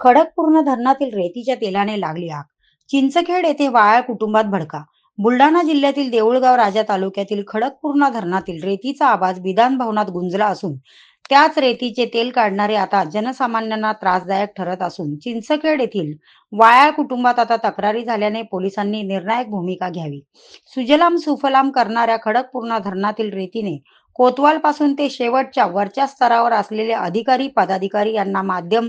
खडकपूर्ण धरणातील रेतीच्या तेलाने लागली आग. चिंचखेड येथे वायाळ कुटुंबात भडका. बुलढाणा जिल्ह्यातील देऊळगाव राजा तालुक्यातील खडकपूर्णा धरणातील रेतीचा आवाज विधान भवनात गुंजला असून त्याच रेतीचे तेल काढणारे आता जनसामान्यांना त्रासदायक ठरत असून चिंचखेड येथील वायाळ कुटुंबात आता तक्रारी झाल्याने पोलिसांनी निर्णायक भूमिका घ्यावी. सुजलाम सुफलाम करणाऱ्या खडकपूर्णा धरणातील रेतीने कोतवाल पासून ते शेवटच्या वरच्या स्तरावर असलेले अधिकारी पदाधिकारी यांना माध्यम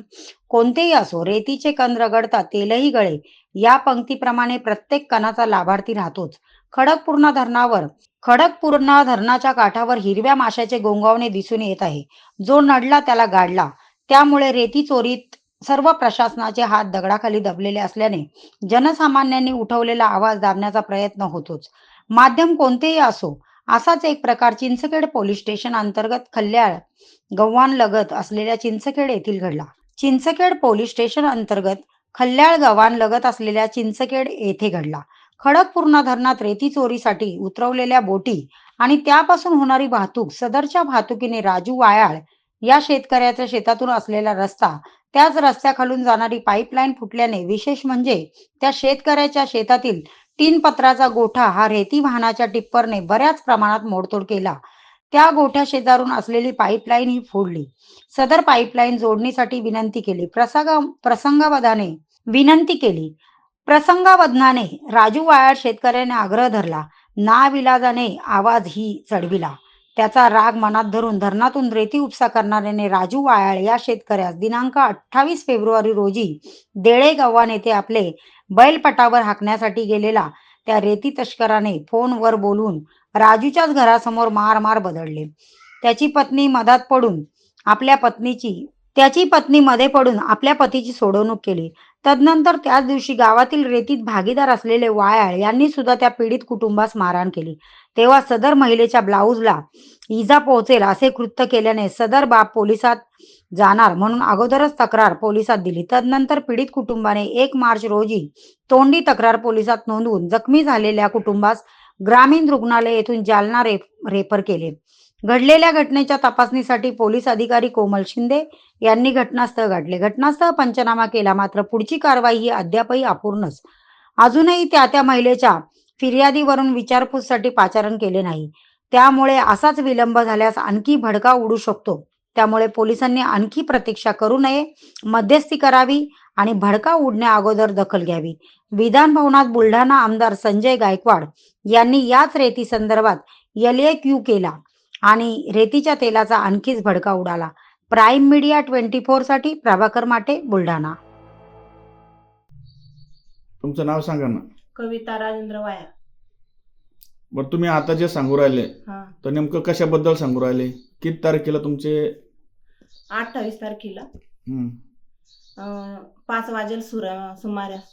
कोणतेही असो रेतीचे कण रगडता तेलही गळे या पंक्तीप्रमाणे प्रत्येक कणाचा लाभार्थी राहतोच. खडकपूर्णा धरणावर खडकपूर्णा धरणाच्या काठावर हिरव्या माशाचे गोंगावणे दिसून येत आहे. जो नडला त्याला गाडला. त्यामुळे रेती चोरीत सर्व प्रशासनाचे हात दगडाखाली दबलेले असल्याने जनसामान्यांनी उठवलेला आवाज दाबण्याचा प्रयत्न होतोच. माध्यम कोणतेही असो असाच एक प्रकार चिंचखेड पोलीस स्टेशन अंतर्गत खल्ल्याळ गव्हाण लगत असलेल्या चिंचखेड येथील घडला. चिंचखेड पोलीस स्टेशन अंतर्गत खल्ल्याळ गव्हाण लगत असलेल्या चिंचखेड येथे घडला. खडकपूर्णा धरणात रेती चोरीसाठी उतरवलेल्या बोटी आणि त्यापासून होणारी वाहतूक सदरच्या वाहतुकीने राजू वायाळ या शेतकऱ्याच्या शेतातून असलेला रस्ता त्याच रस्त्याखालून जाणारी पाईपलाईन फुटल्याने विशेष म्हणजे त्या शेतकऱ्याच्या शेतातील तीन पत्राचा गोठा हा रेती वाहनाच्या टिप्परने बऱ्याच प्रमाणात मोडतोड केला. त्या गोठ्या शेजारून असलेली पाईपलाईन ही फोडली. सदर पाईपलाईन जोडणीसाठी विनंती केली. प्रसंगा प्रसंगावधाने विनंती केली. प्रसंगावधनाने राजू वायाळ शेतकऱ्याने आग्रह धरला. नाविलाजाने आवाज ही चढविला. त्याचा राग मनात धरून धरणातून रेती उपसा करणाऱ्याने राजू वायाळ या शेतकऱ्यास दिनांक अठ्ठावीस फेब्रुवारी रोजी देळे गव्हाण येथे आपले बैलपटावर हाकण्यासाठी गेलेला त्या रेती तस्कराने फोनवर बोलून राजूच्याच घरासमोर मार मार बदलले. त्याची पत्नी मधात पडून आपल्या पत्नीची त्याची पत्नी मध्ये पडून आपल्या पतीची सोडवणूक केली. तदनंतर त्याच दिवशी गावातील रेतीत भागीदार असलेले वायाळ यांनी सुद्धा त्या पीडित कुटुंबास मारहाण केली. तेव्हा सदर महिलेच्या ब्लाऊजला इजा पोहोचेल असे कृत्य केल्याने सदर बाब पोलिसात जाणार म्हणून अगोदरच तक्रार पोलिसात दिली. तदनंतर पीडित कुटुंबाने एक मार्च रोजी तोंडी तक्रार पोलिसात नोंदवून जखमी झालेल्या कुटुंबास ग्रामीण रुग्णालय येथून जालना रेफ रेफर केले. घडलेल्या घटनेच्या तपासणीसाठी पोलीस अधिकारी कोमल शिंदे यांनी घटनास्थळ गाठले. घटनास्थळ पंचनामा केला मात्र पुढची कारवाई ही अद्यापही अपूर्णच. अजूनही त्या त्या महिलेच्या फिर्यादीवरून विचारपूससाठी पाचारण केले नाही. त्यामुळे असाच विलंब झाल्यास आणखी भडका उडू शकतो. त्यामुळे पोलिसांनी आणखी प्रतीक्षा करू नये मध्यस्थी करावी आणि भडका उडण्या अगोदर दखल घ्यावी. विधान भवनात बुलढाणा आमदार संजय गायकवाड यांनी याच रेती संदर्भात एल क्यू केला आणि रेतीच्या तेलाचा आणखीच भडका उडाला. प्राईम मीडिया ट्वेंटी फोरसाठी प्रभाकर माटे बुलढाणा. तुमचं नाव सांगा ना. कविता राजेंद्र वाया बरं तुम्ही आता जे सांगू राहिले हा. तर नेमकं कशाबद्दल सांगू राहिले? किती तारखेला तुमचे? अठ्ठावीस तारखेला. हं, अं, पाच वाजेल सुरा सुमारास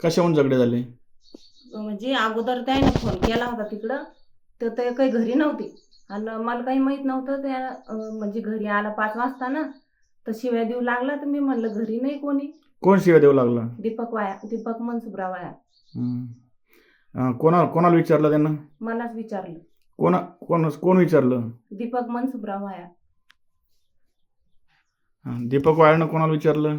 कशाहून झगडे झाले? म्हणजे अगोदर त्याने फोन केला होता तिकडं तर ते काही घरी नव्हती. आणि मला काही माहीत नव्हतं त्या अं, म्हणजे घरी आला पाच वाजता ना तर शिव्या देऊ लागला तर मी म्हणलं घरी नाही कोणी. कोण शिवाय देऊ लागला? दीपक वाया दीपक मनसुबरा वाया. अं, कोणा कोणाला विचारलं त्यांना? मलाच विचारलं. कोणा कोण कोण विचारलं? दीपक मनसुबरा वाया. दीपक वाळनं कोणाला विचारलं?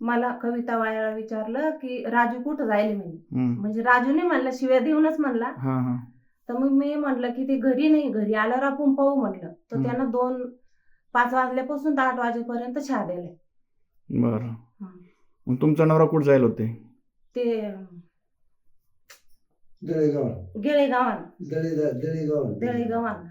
मला कविता वायाला विचारलं की राजू कुठं जायले म्हणे. हं, म्हणजे राजूने म्हणलं शिव्या देऊनच म्हणला. हां हां. तर मग मी म्हटलं की ते घरी नाही घरी आल्यावर आपण पाहू म्हटलं तर. त्यानं दोन पाच वाजल्यापासून तर आठ वाजेपर्यंत चहा दिले बरं. मग तुमचा नवरा कुठं जायला होते? ते दळेगाव. गेले गावान दळी दळेगाव. दळी गावान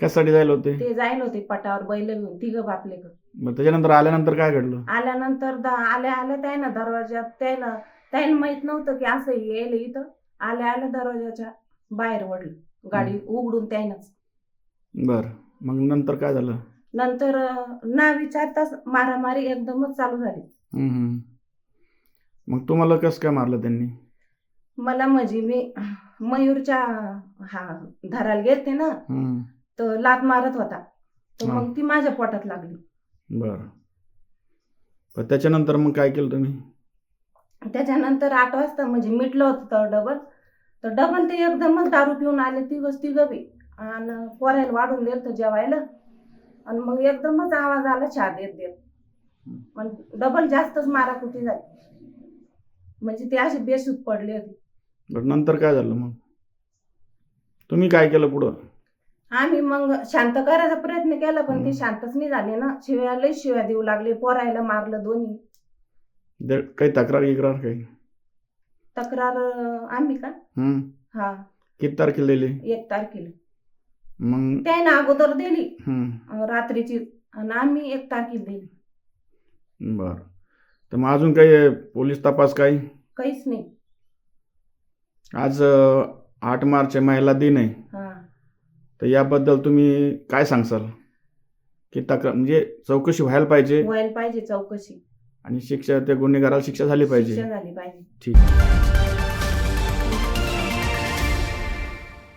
कशासाठी जायला होते? ते जायला होते पटावर बैल घेऊन तिघं बापले मग त्याच्यानंतर आल्यानंतर काय घडलं? आल्यानंतर द- आल्या आल्या त्यानं दरवाज्यात त्यानं त्यानं माहीत नव्हतं की असं येईल इथं. आल्या आल्या दरवाजाच्या बाहेर वडलं गाडी उघडून त्यानंच. बरं. मग नंतर काय झालं? नंतर ना विचारताच मारामारी एकदमच चालू झाली. मग तुम्हाला कसं काय मारलं त्यांनी? मला म्हणजे मी मयूरच्या हा धरायला गेलते ना तर लात मारत होता. तर. मग ती माझ्या पोटात लागली. बरं. त्याच्यानंतर मग काय केलं तुम्ही? त्याच्यानंतर आठ वाजता म्हणजे मिटलं होतं तर डबल. तर डबल ते एकदमच दारू पिऊन आले ती वस्ती गवी आणि पोरायला वाढून दिलं तर जेवायला. आणि मग एकदमच आवाज आला चहा देत देत. पण डबल जास्तच माराकुटी झाली. म्हणजे ते असे बेशूत पडले होते. बरं नंतर काय झालं मग? तुम्ही काय केलं पुढं? आम्ही मग शांत करायचा प्रयत्न केला पण ते हम्म. शांतच नाही झाले ना. शिव्या लय शिव्या देऊ लागले पोरायला मारलं दोन्ही. दे- काही तक्रार गिक्रार काही? तक्रार अं, आम्ही का? हम्म. हा. किती तारखेला दिली? एक तारखेला. मग त्याने अगोदर दिली. हम्म. अं, रात्रीची. आणि आम्ही एक तारखेला दिली. बरं. तर मग अजून काही पोलीस तपास काही? काहीच नाही. आज अं, आठ मार्च आहे महिला दिन आहे. हा. तर याबद्दल तुम्ही काय सांगसाल? की तक्रार म्हणजे चौकशी व्हायला पाहिजे. व्हायला पाहिजे चौकशी. आणि शिक्षा त्या गुन्हेगाराला शिक्षा झाली पाहिजे. शिक्षा झाली पाहिजे. ठीक.